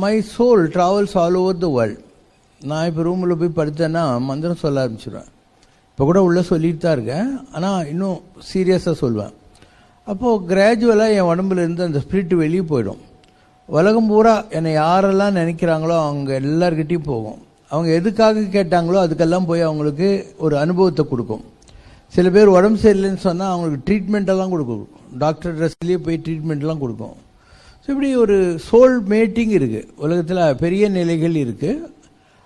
My soul travels all over the world நான் இப்போ ரூமில் போய் படுத்தேன்னா மந்திரம் சொல்ல ஆரம்பிச்சிடுவேன் இப்போ கூட உள்ளே சொல்லிட்டு தான் இருக்கேன். ஆனால் இன்னும் சீரியஸாக சொல்லுவேன் அப்போது கிராஜுவலாக என் உடம்புல இருந்து அந்த ஸ்பிரிட் வெளியே போயிடும். உலகம் பூரா என்னை யாரெல்லாம் நினைக்கிறாங்களோ அவங்க எல்லார்கிட்டையும் போகும். அவங்க எதுக்காக கேட்டாங்களோ அதுக்கெல்லாம் போய் அவங்களுக்கு ஒரு அனுபவத்தை கொடுக்கும். சில பேர் உடம்பு சரியில்லைன்னு சொன்னால் அவங்களுக்கு ட்ரீட்மெண்ட்டெல்லாம் கொடுக்கும். டாக்டர் ட்ரெஸ்லேயே போய் ட்ரீட்மெண்ட்லாம் கொடுக்கும். ஸோ இப்படி ஒரு சோல் மேட்டிங் இருக்குது உலகத்தில் பெரிய நிலைகள் இருக்குது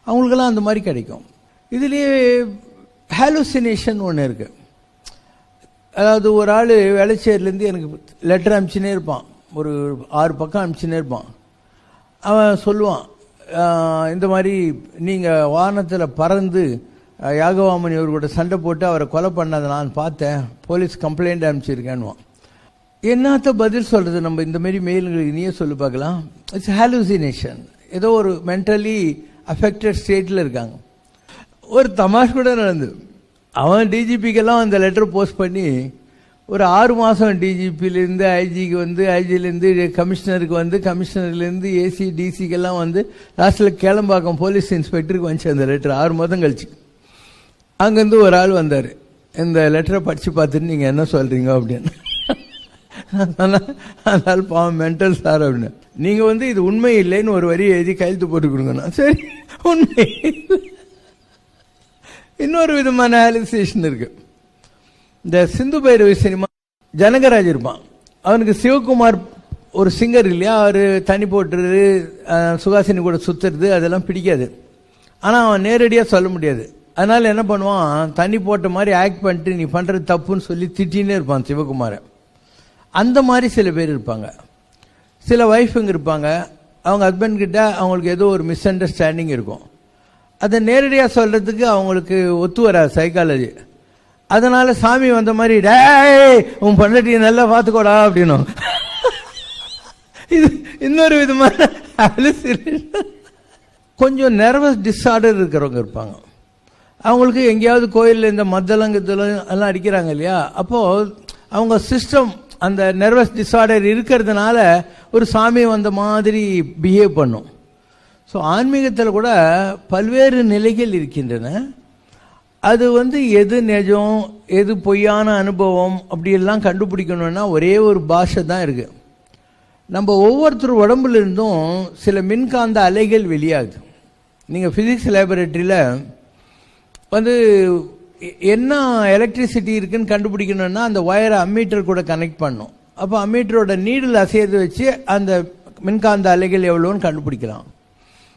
அவங்களுக்கெல்லாம் அந்த மாதிரி கிடைக்கும். இதுலேயே ஹாலுசினேஷன் ஒன்று இருக்குது அதாவது ஒரு ஆள் வேலைச்சேர்லேருந்து எனக்கு லெட்டர் அனுப்பிச்சுனே இருப்பான். ஒரு ஆறு பக்கம் அனுப்பிச்சுனே இருப்பான். அவன் சொல்லுவான் இந்த மாதிரி நீங்கள் வானத்தில் பறந்து யாகவாமணி அவர் சண்டை போட்டு அவரை கொலை பண்ணதை நான் பார்த்தேன். போலீஸ் கம்ப்ளைண்ட் அனுப்பிச்சிருக்கேன்னுவான். என்னத்த பதில் சொல்கிறது நம்ம இந்த மாதிரி மெயில்களுக்கு நீயே சொல்லி பார்க்கலாம். இட்ஸ் ஹாலுசினேஷன் ஏதோ ஒரு மென்டலி அஃபெக்டட் ஸ்டேட்டில் இருக்காங்க. ஒரு தமாஷ் கூட நடந்து அவன் டிஜிபிக்கெல்லாம் அந்த லெட்டர் போஸ்ட் பண்ணி ஒரு ஆறு மாதம் டிஜிபிலேருந்து ஐஜிக்கு வந்து ஐஜிலேருந்து கமிஷனருக்கு வந்து கமிஷனர்லேருந்து ஏசி டிசிக்கெல்லாம் வந்து லாஸ்ட்டில் கேளம்பாக்கம் போலீஸ் இன்ஸ்பெக்டருக்கு வந்துச்சு அந்த லெட்டர் ஆறு மாதம் கழிச்சு. அங்கேருந்து ஒரு ஆள் வந்தார். இந்த லெட்டரை படித்து பார்த்துட்டு நீங்கள் என்ன சொல்கிறீங்க அப்படின்னு. அதனால் பாவம் மென்டல் சார் அப்படின்னு. நீங்கள் வந்து இது உண்மை இல்லைன்னு ஒரு வரி எழுதி கையெழுத்து போட்டு கொடுங்கண்ணா. சரி உண்மை இன்னொரு விதமான ஆலிசேஷன் இருக்கு. இந்த சிந்து பைரவி சினிமா ஜனகராஜ் இருப்பான். அவனுக்கு சிவகுமார் ஒரு சிங்கர் இல்லையா? அவர் தனி போட்டுறது சுகாசினி கூட சுற்றுறது அதெல்லாம் பிடிக்காது. ஆனால் அவன் நேரடியாக சொல்ல முடியாது. அதனால் என்ன பண்ணுவான்? தண்ணி போட்ட மாதிரி ஆக்ட் பண்ணிட்டு நீ பண்ணுறது தப்புன்னு சொல்லி திட்டினே இருப்பான் சிவகுமாரை. அந்த மாதிரி சில பேர் இருப்பாங்க. சில ஒய்ஃபுங்க இருப்பாங்க. அவங்க ஹஸ்பண்ட் கிட்ட அவங்களுக்கு ஏதோ ஒரு மிஸ் அண்டர்ஸ்டாண்டிங் இருக்கும். அதை நேரடியாக சொல்கிறதுக்கு அவங்களுக்கு ஒத்து வராது சைக்காலஜி அதனால் சாமி வந்த மாதிரி டே உன் பொண்டாட்டியை நல்லா பார்த்துக்கோடா அப்படின்னும். இது இன்னொரு விதமான கொஞ்சம் நர்வஸ் டிஸார்டர் இருக்கிறவங்க இருப்பாங்க. அவங்களுக்கு எங்கேயாவது கோயிலில் இந்த மத்தளங்கத்தில் எல்லாம் அடிக்கிறாங்க இல்லையா? அப்போது அவங்க சிஸ்டம் அந்த நர்வஸ் டிஸார்டர் இருக்கிறதுனால ஒரு சாமி வந்த மாதிரி பிஹேவ் பண்ணும். ஸோ ஆன்மீகத்தில் கூட பல்வேறு நிலைகள் இருக்கின்றன. அது வந்து எது நிஜம் எது பொய்யான அனுபவம் அப்படியெல்லாம் கண்டுபிடிக்கணும்னா ஒரே ஒரு பாஷை தான் இருக்குது நம்ம ஒவ்வொருத்தர் உடம்புல இருந்தும் சில மின்காந்த அலைகள் வெளியாகுது. நீங்கள் ஃபிசிக்ஸ் லேபரேட்டரியில் வந்து என்ன எலக்ட்ரிசிட்டி இருக்குன்னு கண்டுபிடிக்கணும்னா அந்த ஒயரை அம்மீட்டர் கூட கனெக்ட் பண்ணும். அப்போ அம்மீட்டரோட நீடில் அசையது வச்சு அந்த மின்காந்த அலைகள் எவ்வளோன்னு கண்டுபிடிக்கலாம்.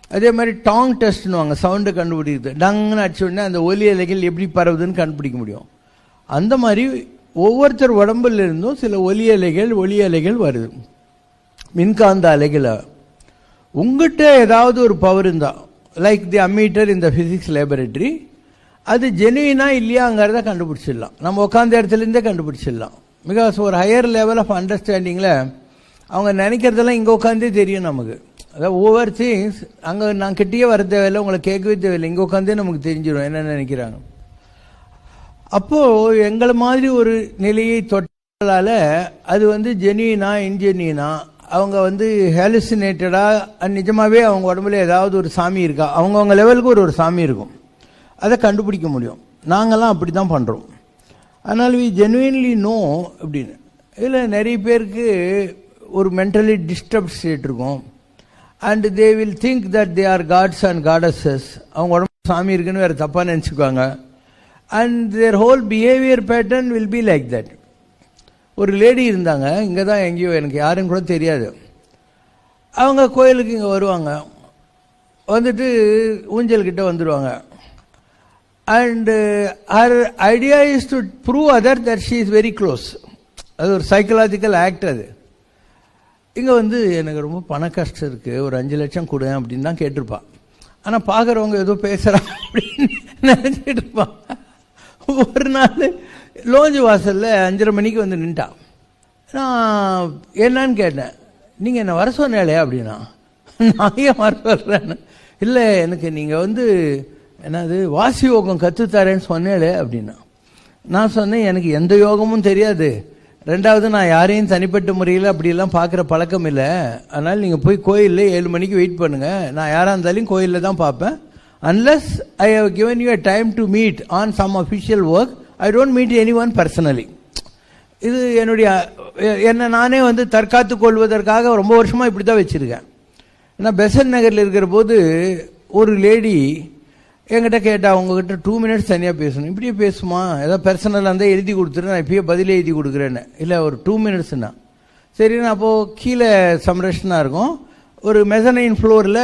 அதே மாதிரி டாங் டெஸ்ட்னுவாங்க சவுண்டை கண்டுபிடிக்கிறது. டங்குன்னு அடிச்ச உடனே அந்த ஒலி அலைகள் எப்படி பரவுதுன்னு கண்டுபிடிக்க முடியும். அந்த மாதிரி ஒவ்வொருத்தர் உடம்புல இருந்தும் சில ஒலி அலைகள் ஒலி அலைகள் வருது. மின்காந்த அலைகளை. உங்ககிட்ட ஏதாவது ஒரு பவர் இருந்தால் லைக் தி அம்மீட்டர் இந்த ஃபிசிக்ஸ் லேபரேட்டரி அது ஜெனுவினா இல்லையாங்கிறத கண்டுபிடிச்சிடலாம். நம்ம உட்காந்த இடத்துலேருந்தே கண்டுபிடிச்சிடலாம். பிகாஸ் ஒரு ஹையர் லெவல் ஆஃப் அண்டர்ஸ்டாண்டிங்கில் அவங்க நினைக்கிறதெல்லாம் இங்கே உட்காந்தே தெரியும் நமக்கு. அதாவது ஒவ்வொரு திங்ஸ் அங்கே நான் கிட்டேயே வர தேவையில்லை உங்களை கேட்கவே தேவையில்லை. இங்கே உட்காந்தே நமக்கு தெரிஞ்சிடும் என்ன நினைக்கிறாங்க. அப்போது எங்களை மாதிரி ஒரு நிலையை தொட்டால அது வந்து ஜெனியினா இன்ஜெனியினா அவங்க வந்து ஹேலுசினேட்டடாக நிஜமாகவே அவங்க உடம்புல ஏதாவது ஒரு சாமி இருக்கா? அவங்கவுங்க லெவலுக்கு ஒரு ஒரு சாமி இருக்கும். அதை கண்டுபிடிக்க முடியும். நாங்கள்லாம் அப்படி தான் பண்ணுறோம் அதனால் வி ஜென்வின்லி நோ அப்படின்னு. இதில் நிறைய பேருக்கு ஒரு மென்டலி டிஸ்டர்ப் ஸ்டேட் இருக்கும். And they will think that they are gods and goddesses அவங்க உடம்பு சாமி இருக்குன்னு வேறு தப்பாக நினச்சிக்குவாங்க. And their whole behaviour pattern will be like that ஒரு லேடி இருந்தாங்க. இங்கே தான் எங்கேயோ எனக்கு யாரும் கூட தெரியாது. அவங்க கோயிலுக்கு இங்கே வருவாங்க. வந்துட்டு ஊஞ்சல் கிட்ட வந்துடுவாங்க and her idea is to prove other that she is very close அது ஒரு சைக்கலாஜிக்கல் ஆக்ட் அது. இங்கே வந்து எனக்கு ரொம்ப பண கஷ்டம் இருக்குது ஒரு அஞ்சு லட்சம் கொடு அப்படின்னு தான் கேட்டிருப்பா. ஆனால் பார்க்குறவங்க ஏதோ பேசுகிறான் அப்படின்னு நினச்சிட்டு இருப்பான் ஒரு நாள் லோஞ்சு வாசலில் அஞ்சரை மணிக்கு வந்து நின்ட்டான் நான் என்னன்னு கேட்டேன். நீங்கள் என்னை வர சொன்னாலே அப்படின்னா. நான் ஏன் வர சொல்கிறேன்னு இல்லை எனக்கு நீங்கள் வந்து என்னது வாசி யோகம் கற்றுத்தரேன்னு சொன்னேளே அப்படின்னா. நான் சொன்னேன் எனக்கு எந்த யோகமும் தெரியாது. ரெண்டாவது நான் யாரையும் தனிப்பட்ட முறையில் அப்படியெல்லாம் பார்க்குற பழக்கம் இல்லை. அதனால் நீங்கள் போய் கோயிலில் ஏழு மணிக்கு வெயிட் பண்ணுங்கள் நான் யாராக இருந்தாலும் கோயிலில் தான் பார்ப்பேன். Unless I have given you a time to meet on some official work I don't meet any one personally இது என்னுடைய என்னை நானே வந்து தற்காத்து கொள்வதற்காக ரொம்ப வருஷமாக இப்படி தான் வச்சுருக்கேன். ஏன்னா பெசன் நகரில் இருக்கிற போது ஒரு லேடி என்கிட்ட கேட்டா உங்ககிட்ட டூ மினிட்ஸ் தனியாக பேசணும். இப்படியே பேசுமா? ஏதோ பர்சனலாக இருந்தால் எழுதி கொடுத்துரு நான் இப்பயே பதில் எழுதி கொடுக்குறேன்னு. இல்லை ஒரு டூ மினிட்ஸ்னா சரின்னு அப்போது கீழே சம்ரஷனாக இருக்கும். ஒரு மெசனைன் ஃப்ளோரில்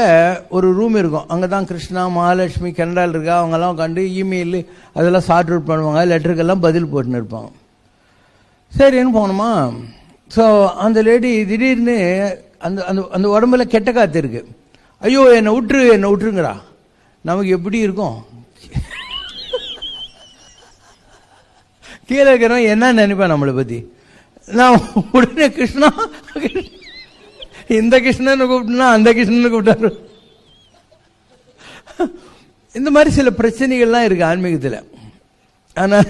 ஒரு ரூம் இருக்கும். அங்கே தான் கிருஷ்ணா மகாலட்சுமி கெண்டால் இருக்கா? அவங்கெல்லாம் உட்காந்து இமெயில் அதெல்லாம் சார்ட் அவுட் பண்ணுவாங்க. லெட்டருக்கெல்லாம் பதில் போட்டுன்னு இருப்பாங்க. சரின்னு போனோமா ஸோ அந்த லேடி திடீர்னு அந்த அந்த அந்த உடம்புல கெட்ட காத்து இருக்குது ஐயோ என்னை விட்டுரு என்னை விட்டுருங்கிறா நமக்கு எப்படி இருக்கும்? கீழே இருக்கிறவன் என்ன நினைப்பான் நம்மளை பற்றி நான் உடனே கிருஷ்ணா இந்த கிருஷ்ணன் கூப்பிட்டுனா அந்த கிருஷ்ணன் கூப்பிட்டாரு. இந்த மாதிரி சில பிரச்சனைகள்லாம் இருக்கு ஆன்மீகத்தில். ஆனால்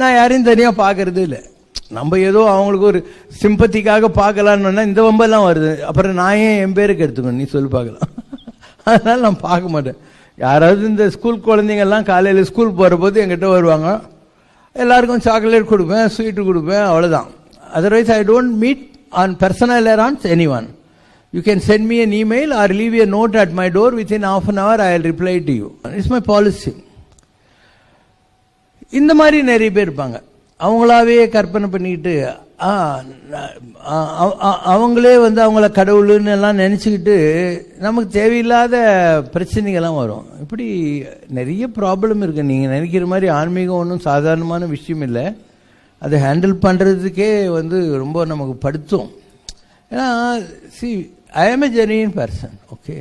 நான் யாரையும் தனியாக பார்க்கறது இல்லை. நம்ம ஏதோ அவங்களுக்கு ஒரு சிம்பத்திக்காக பார்க்கலான்னு இந்த வம்பெல்லாம் வருது. அப்புறம் நான் ஏன் என் பேருக்கு எடுத்துக்கணும்? நீ சொல்லி பார்க்கலாம். அதனால் நான் பார்க்க மாட்டேன். யாராவது இந்த ஸ்கூல் குழந்தைங்கெல்லாம் காலையில் ஸ்கூல் போகிற போது என்கிட்ட வருவாங்க. எல்லாருக்கும் சாக்லேட் கொடுப்பேன் ஸ்வீட்டு கொடுப்பேன் அவ்வளோதான் otherwise I don't meet on personal ones any one you can send me an email or leave a note at my door within half an hour I will reply to you. It's my policy இந்த மாதிரி நிறைய பேர் இருப்பாங்க. அவங்களாவே கற்பனை பண்ணிக்கிட்டு அவங்களே வந்து அவங்கள கடவுள்னு எல்லாம் நினச்சிக்கிட்டு நமக்கு தேவையில்லாத பிரச்சனைகள்லாம் வரும். இப்படி நிறைய ப்ராப்ளம் இருக்குது நீங்கள் நினைக்கிற மாதிரி ஆன்மீகம் ஒன்றும் சாதாரணமான விஷயம் இல்லை. அதை ஹேண்டில் பண்ணுறதுக்கே வந்து ரொம்ப நமக்கு படுத்தும். ஏன்னா see I am a genuine person okay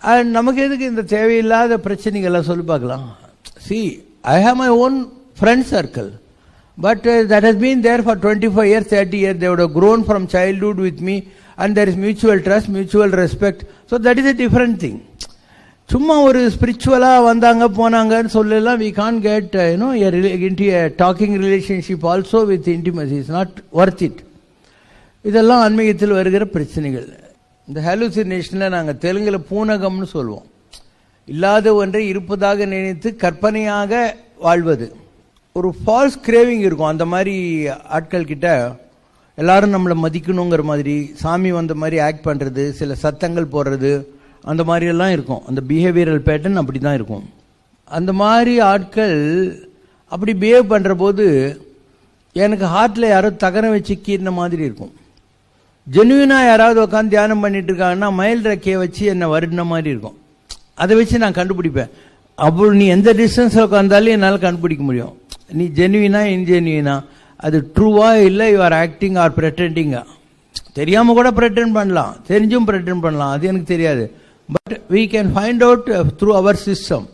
and நமக்கு எதுக்கு இந்த தேவையில்லாத பிரச்சனைகள்லாம் சொல்லி பார்க்கலாம்? See I have my own friend circle but that has been there for twenty five years thirty year தேவோட grown from childhood with me and there is mutual trust mutual respect so that is a different thing சும்மா ஒரு ஸ்பிரிச்சுவலாக வந்தாங்க போனாங்கன்னு சொல்லலாம். We can get you know into talking relationship also with intimacy is not worth it இதெல்லாம் ஆன்மீகத்தில் வருகிற பிரச்சனைகள். இந்த ஹாலுசினேஷனில் நாங்கள் தெலுங்கில் பூனகம்னு சொல்லுவோம் இல்லாத ஒன்றை இருப்பதாக நினைத்து கற்பனையாக வாழ்வது. ஒரு ஃபால்ஸ் கிரேவிங் இருக்கும். அந்த மாதிரி ஆட்கள் கிட்ட எல்லாரும் நம்மளை மதிக்கணுங்கிற மாதிரி சாமி வந்த மாதிரி ஆக்ட் பண்ணுறது சில சத்தங்கள் போடுறது அந்த மாதிரி எல்லாம் இருக்கும். அந்த பிஹேவியரல் பேட்டர்ன் அப்படி தான் இருக்கும். அந்த மாதிரி ஆட்கள் அப்படி பிஹேவ் பண்ணுற போது எனக்கு ஹார்ட்டில் யாரோ தகரம் வச்சு கீறின மாதிரி இருக்கும். ஜென்யூனாக யாராவது உட்காந்து தியானம் பண்ணிட்டு இருக்காங்கன்னா மயில் ரெக்கையை வச்சு என்னை வருடின மாதிரி இருக்கும். அதை வச்சு நான் கண்டுபிடிப்பேன். அப்போ நீ எந்த டிஸ்டன்ஸில் உட்காந்தாலும் என்னால் கண்டுபிடிக்க முடியும். நீ ஜெனுவினா இன்ஜெனுவினா அது ட்ரூவா இல்லை யூ ஆர் ஆக்டிங் ஆர் ப்ரெட்டண்டிங்கா தெரியாமல் கூட ப்ரெட்டன் பண்ணலாம். தெரிஞ்சும் ப்ரெட்டன் பண்ணலாம். அது எனக்கு தெரியாது. But we can find out through our system